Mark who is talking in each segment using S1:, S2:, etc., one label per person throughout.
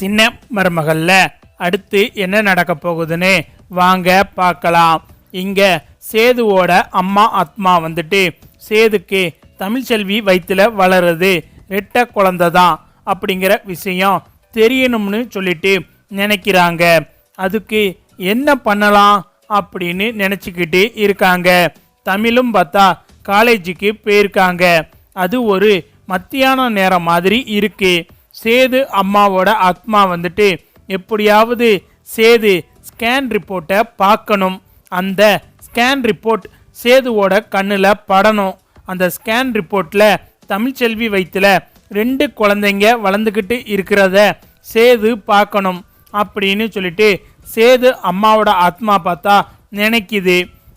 S1: சின்ன மருமகள்ல. அடுத்து என்ன நடக்க போகுதுன்னு வாங்க பார்க்கலாம். இங்க சேதுவோட அம்மா ஆத்மா வந்துட்டு சேதுக்கு தமிழ்ச்செல்வி வயிற்றுல வளருது. ரெட்ட குழந்தை தான் அப்படிங்கிற விஷயம் தெரியணும்னு சொல்லிட்டு நினைக்கிறாங்க. அதுக்கு என்ன பண்ணலாம் அப்படின்னு நினச்சிக்கிட்டு இருக்காங்க. தமிழும் பார்த்தா காலேஜுக்கு போயிருக்காங்க. அது ஒரு மத்தியான நேரம் மாதிரி இருக்குது சேது அம்மாவோட ஆத்மா வந்துட்டு எப்படியாவது சேது ஸ்கேன் ரிப்போர்ட்டை பார்க்கணும். அந்த ஸ்கேன் ரிப்போர்ட் சேதுவோட கண்ணில் படணும். அந்த ஸ்கேன் ரிப்போர்ட்டில் தமிழ்ச்செல்வி வயிற்றுல ரெண்டு குழந்தைங்க வளர்ந்துக்கிட்டு இருக்கிறத சேது பார்க்கணும் அப்படின்னு சொல்லிட்டு சேது அம்மாவோட ஆத்மா பார்த்தா நினைக்குது.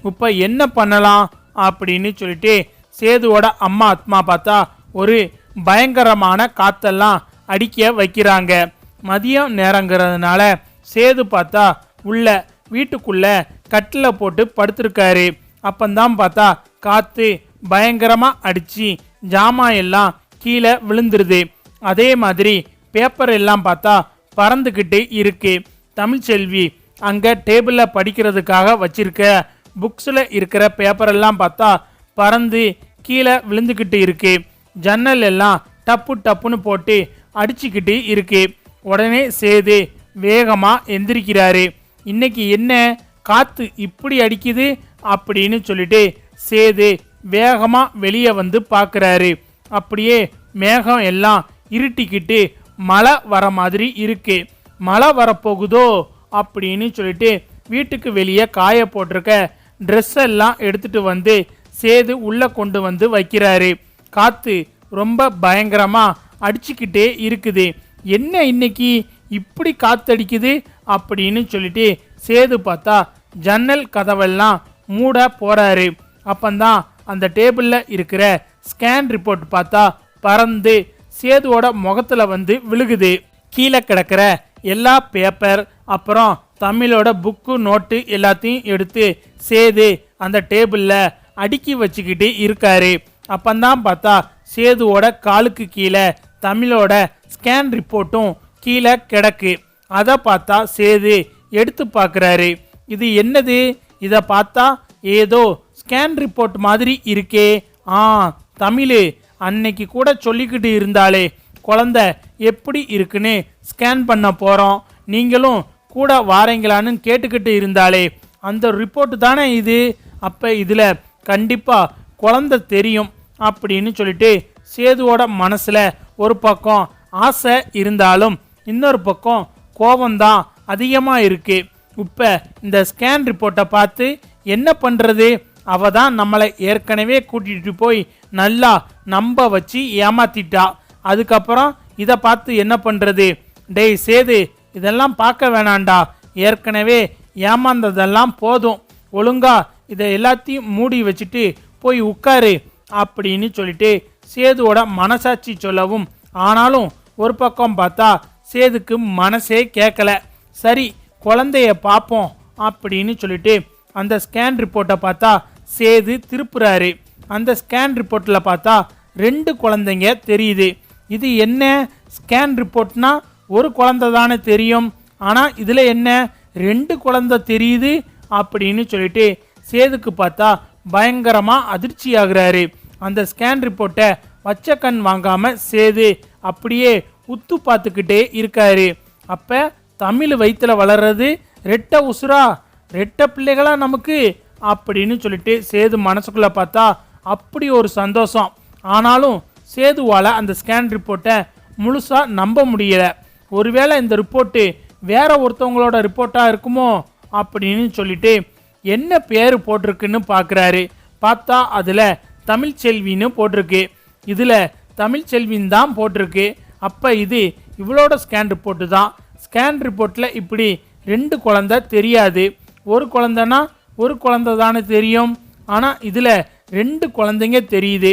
S1: இப்போ என்ன பண்ணலாம்? அப்படின்னு சொல்லிட்டு சேதுவோட அம்மா ஆத்மா பார்த்தா ஒரு பயங்கரமான காத்தெல்லாம் அடிக்க வைக்கிறாங்க. மதியம் நேரங்கிறதுனால சேது பார்த்தா உள்ள வீட்டுக்குள்ள கட்டில் போட்டு படுத்திருக்காரு. அப்பந்தான் பார்த்தா காற்று பயங்கரமாக அடித்து ஜாமான் எல்லாம் கீழே விழுந்துருது. அதே மாதிரி பேப்பர் எல்லாம் பார்த்தா பறந்துக்கிட்டு இருக்கு. தமிழ்ச்செல்வி அங்கே டேபிளில் படிக்கிறதுக்காக வச்சிருக்க புக்ஸில் இருக்கிற பேப்பரெல்லாம் பார்த்தா பறந்து கீழே விழுந்துக்கிட்டு இருக்கு. ஜன்னல் எல்லாம் டப்பு டப்புன்னு போட்டு அடிச்சுக்கிட்டு இருக்கு. உடனே சேது வேகமாக எந்திரிக்கிறாரு. இன்னைக்கு என்ன? காற்று இப்படி அடிக்குது? அப்படின்னு சொல்லிட்டு சேது வேகமாக வெளியே வந்து பார்க்குறாரு. அப்படியே மேகம் எல்லாம் இருட்டிக்கிட்டு மழை வர மாதிரி இருக்கு. மழை வரப்போகுதோ? அப்படின்னு சொல்லிட்டு வீட்டுக்கு வெளியே காய போட்டிருக்க ட்ரெஸ் எல்லாம் எடுத்துகிட்டு வந்து சேது உள்ளே கொண்டு வந்து வைக்கிறாரு. காற்று ரொம்ப பயங்கரமாக அடிச்சுக்கிட்டே இருக்குது. என்ன இன்னைக்கு? இப்படி காத்தடிக்குது? அப்படின்னு சொல்லிட்டு சேது பார்த்தா ஜன்னல் கதவெல்லாம் மூட போறாரு. அப்பந்தான் அந்த டேபிளில் இருக்கிற ஸ்கேன் ரிப்போர்ட் பார்த்தா பறந்து சேதுவோட முகத்தில் வந்து விழுகுது. கீழே கிடக்கிற எல்லா பேப்பர் அப்புறம் தமிழோட புக்கு நோட்டு எல்லாத்தையும் எடுத்து சேது அந்த டேபிளில் அடுக்கி வச்சுக்கிட்டு இருக்காரு. அப்பந்தான் பார்த்தா சேதுவோட காலுக்கு கீழே தமிழோட ஸ்கேன் ரிப்போர்ட்டும் கீழே கிடக்கு. அதை பார்த்தா சேது எடுத்து பார்க்குறாரு. இது என்னது? இதை பார்த்தா ஏதோ ஸ்கேன் ரிப்போர்ட் மாதிரி இருக்கே. ஆ தமிழ். அன்னைக்கு கூட சொல்லிக்கிட்டு இருந்தாலே குழந்த எப்படி இருக்குன்னு ஸ்கேன் பண்ண போகிறோம் நீங்களும் கூட வாரீங்களான்னு கேட்டுக்கிட்டு இருந்தாலே அந்த ரிப்போர்ட் தானே இது? அப்போ இதில் கண்டிப்பாக குழந்த தெரியும். அப்படின்னு சொல்லிட்டு சேதுவோட மனசில் ஒரு பக்கம் ஆசை இருந்தாலும் இன்னொரு பக்கம் கோபம்தான் அதிகமாக இருக்கு. இப்போ இந்த ஸ்கேன் ரிப்போர்ட்டை பார்த்து என்ன பண்ணுறது அவ தான் நம்மளை ஏற்கனவே கூட்டிகிட்டு போய் நல்லா நம்ப வச்சு ஏமாத்திட்டா. அதுக்கப்புறம் இதை பார்த்து என்ன பண்ணுறது டேய் சேது இதெல்லாம் பார்க்க வேணாண்டா ஏற்கனவே ஏமாந்ததெல்லாம் போதும். ஒழுங்கா இதை எல்லாத்தையும் மூடி வச்சுட்டு போய் உட்காரு அப்படின்னு சொல்லிட்டு சேதுவோட மனசாட்சி சொல்லவும். ஆனாலும் ஒரு பக்கம் பார்த்தா சேதுக்கு மனசே கேட்கல சரி குழந்தைய பார்ப்போம் அப்படின்னு சொல்லிட்டு அந்த ஸ்கேன் ரிப்போர்ட்டை பார்த்தா சேது திருப்புறாரு. அந்த ஸ்கேன் ரிப்போர்ட்டில் பார்த்தா ரெண்டு குழந்தைங்க தெரியுது. இது என்ன? ஸ்கேன் ரிப்போர்ட்னா ஒரு குழந்தை தானே தெரியும். ஆனால் இதில் என்ன? ரெண்டு குழந்தை தெரியுது அப்படின்னு சொல்லிட்டு சேதுக்கு பார்த்தா பயங்கரமாக அதிர்ச்சி ஆகுறாரு அந்த ஸ்கேன் ரிப்போர்ட்டை வச்ச கண் வாங்காமல் சேது அப்படியே உத்து பார்த்துக்கிட்டே இருக்காரு. அப்போ தமிழ் வயிற்றில் வளர்றது ரெட்ட உசுரா? ரெட்ட பிள்ளைகளா நமக்கு? அப்படின்னு சொல்லிட்டு சேது மனசுக்குள்ளே பார்த்தா அப்படி ஒரு சந்தோஷம். ஆனாலும் சேதுவால் அந்த ஸ்கேன் ரிப்போர்ட்டை முழுசாக நம்ப முடியல. ஒருவேளை இந்த ரிப்போர்ட்டு வேற ஒருத்தவங்களோட ரிப்போர்ட்டாக இருக்குமோ? அப்படின்னு சொல்லிட்டு என்ன பேர் போட்டிருக்குன்னு பார்க்குறாரு பார்த்தா அதில் தமிழ்ச்செல்வின்னு போட்டிருக்கு. இதில் தமிழ்ச்செல்வின்னு தான் போட்டிருக்கு. அப்போ இது இவளோட ஸ்கேன் ரிப்போர்ட்டு தான். ஸ்கேன் ரிப்போர்ட்டில் இப்படி ரெண்டு குழந்தை தெரியாது. ஒரு குழந்தைனா ஒரு குழந்தை தானே தெரியும். ஆனால் இதில் ரெண்டு குழந்தைங்க தெரியுது.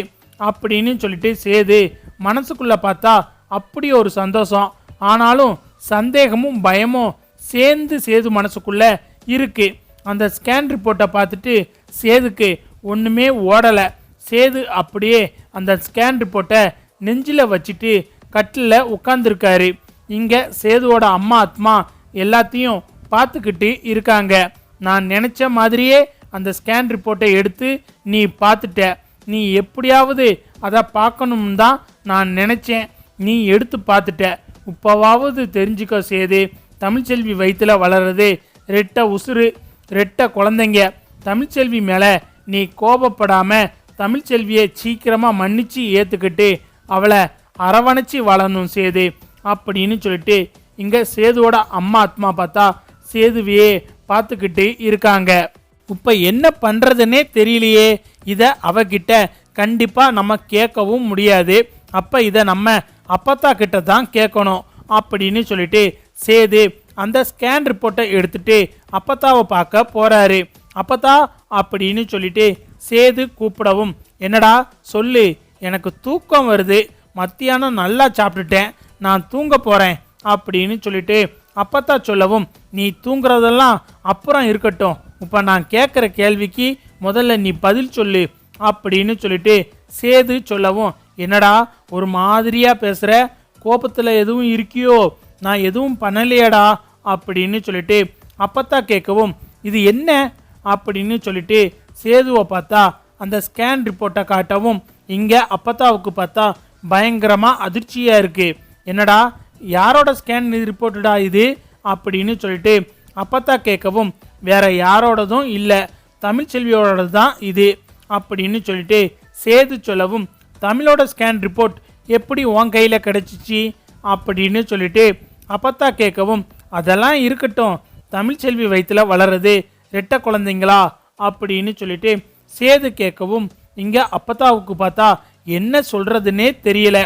S1: அப்படின்னு சொல்லிட்டு சேது மனசுக்குள்ளே பார்த்தா அப்படி ஒரு சந்தோஷம். ஆனாலும் சந்தேகமும் பயமும் சேர்ந்து சேது மனசுக்குள்ளே இருக்குது அந்த ஸ்கேன் ரிப்போர்ட்டை பார்த்துட்டு சேதுக்கு ஒன்றுமே ஓடலை. சேது அப்படியே அந்த ஸ்கேன் ரிப்போர்ட்டை நெஞ்சில் வச்சுட்டு கட்டில் உட்காந்துருக்காரு இங்கே சேதுவோட அம்மா ஆத்மா எல்லாத்தையும் பார்த்துக்கிட்டு இருக்காங்க. நான் நினச்ச மாதிரியே அந்த ஸ்கேன் ரிப்போர்ட்டை எடுத்து நீ பார்த்துட்ட. நீ எப்படியாவது அதை பார்க்கணும் தான் நான் நினச்சேன். நீ எடுத்து பார்த்துட்ட. இப்போவாவது தெரிஞ்சுக்க சேது. தமிழ்ச்செல்வி வயிற்றுல வளர்றது ரெட்ட உசுறு ரெட்ட குழந்தைங்க. தமிழ்ச்செல்வி மேலே நீ கோபப்படாமல் தமிழ்ச்செல்வியை சீக்கிரமாக மன்னிச்சு ஏற்றுக்கிட்டு அவளை அரவணைச்சி வளரணும் சேது அப்படின்னு சொல்லிட்டு இங்கே சேதுவோட அம்மா ஆத்மா பார்த்தா சேதுவையே பார்த்துக்கிட்டு இருக்காங்க. இப்போ என்ன பண்ணுறதுன்னே தெரியலையே. இதை அவகிட்ட கண்டிப்பாக நம்ம கேட்கவும் முடியாது. அப்போ இதை நம்ம அப்பத்தா கிட்ட தான் கேட்கணும் அப்படின்னு சொல்லிட்டு சேது அந்த ஸ்கேன் ரிப்போர்ட்டை எடுத்துட்டு அப்பத்தாவை பார்க்க போகிறாரு அப்பத்தா அப்படின்னு சொல்லிட்டு சேது கூப்பிடவும். என்னடா சொல்லு எனக்கு தூக்கம் வருது. மத்தியானம் நல்லா சாப்பிட்டுட்டேன். நான் தூங்க போகிறேன் அப்படின்னு சொல்லிட்டு அப்பத்தா சொல்லவும் நீ தூங்குறதெல்லாம் அப்புறம் இருக்கட்டும். இப்போ நான் கேட்குற கேள்விக்கு முதல்ல நீ பதில் சொல்லு அப்படின்னு சொல்லிட்டு சேது சொல்லவும் என்னடா ஒரு மாதிரியாக பேசுகிற கோபத்தில் எதுவும் இருக்கியோ? நான் எதுவும் பண்ணலையடா? அப்படின்னு சொல்லிட்டு அப்பத்தா கேட்கவும் இது என்ன? அப்படின்னு சொல்லிட்டு சேதுவை பார்த்தா அந்த ஸ்கேன் ரிப்போர்ட்டை காட்டவும் இங்கே அப்பத்தாவுக்கு பார்த்தா பயங்கரமாக அதிர்ச்சியாக இருக்குது என்னடா யாரோட ஸ்கேன் ரிப்போர்ட்டடா இது? அப்படின்னு சொல்லிட்டு அப்பத்தா கேட்கவும் வேற யாரோடதும் இல்லை தமிழ்ச்செல்வியோட தான் இது அப்படின்னு சொல்லிட்டு சேது சொல்லவும் தமிழோட ஸ்கேன் ரிப்போர்ட் எப்படி உன் கையில் கிடச்சிச்சு? அப்படின்னு சொல்லிட்டு அப்பத்தா கேட்கவும் அதெல்லாம் இருக்கட்டும். தமிழ்ச்செல்வி வயிற்றுல வளருது. ரெட்டை குழந்தைங்களா? அப்படின்னு சொல்லிட்டு சேது கேட்கவும் இங்கே அப்பத்தாவுக்கு பார்த்தா என்ன சொல்கிறதுனே தெரியல.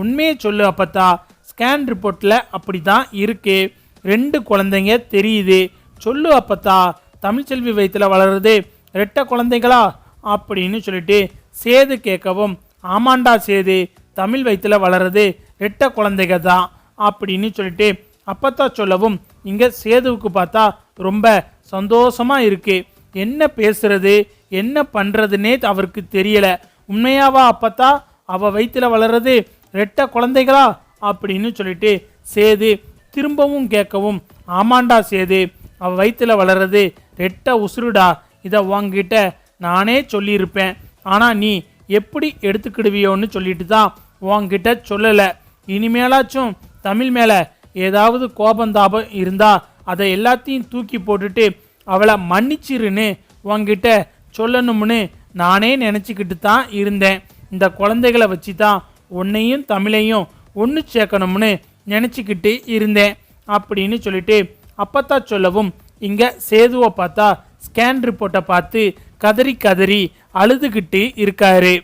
S1: உண்மையை சொல்லு அப்பத்தா. ஸ்கேன் ரிப்போர்ட்டில் அப்படி தான் இருக்குது ரெண்டு குழந்தைங்க தெரியுது. சொல்லு அப்பத்தா. தமிழ்ச்செல்வி வயத்தில் வளருது. ரெட்டை குழந்தைங்களா அப்படின்னு சொல்லிட்டு சேது கேட்கவும் ஆமாண்டா சேது. தமிழ் வயத்தில் வளருது. ரெட்டை குழந்தைங்க தான். அப்படின்னு சொல்லிட்டு அப்பத்தா சொல்லவும் இங்கே சேதுவுக்கு பார்த்தா ரொம்ப சந்தோஷமாக இருக்குது என்ன பேசுறது என்ன பண்ணுறதுன்னே அவருக்கு தெரியல. உண்மையாவா அப்பத்தா? அவ வயிற்றுல வளர்றது ரெட்டை குழந்தைகளா? அப்படின்னு சொல்லிட்டு சேது திரும்பவும் கேட்கவும் ஆமாண்டா சேது அவ வயிற்றுல வளர்றது ரெட்டை உசுருடா. இதை உங்ககிட்ட நானே சொல்லியிருப்பேன். ஆனால் நீ எப்படி எடுத்துக்கிடுவியோன்னு சொல்லிட்டு தான் உன்கிட்ட சொல்லலை. இனிமேலாச்சும் தமிழ் மேலே ஏதாவது கோபந்தாபம் இருந்தா அதை எல்லாத்தையும் தூக்கி போட்டுட்டு அவளை மன்னிச்சிருன்னு உங்ககிட்ட சொல்லணும்னு நானே நினச்சிக்கிட்டு தான் இருந்தேன். இந்த குழந்தைகளை வச்சு தான் உன்னையும் தமிழையும் ஒன்று சேர்க்கணும்னு நினச்சிக்கிட்டு இருந்தேன் அப்படின்னு சொல்லிட்டு அப்பத்தா சொல்லவும் இங்கே சேதுவை பார்த்தா ஸ்கேன் ரிப்போர்ட்டை பார்த்து கதறி கதறி அழுதுகிட்டு இருக்காரு.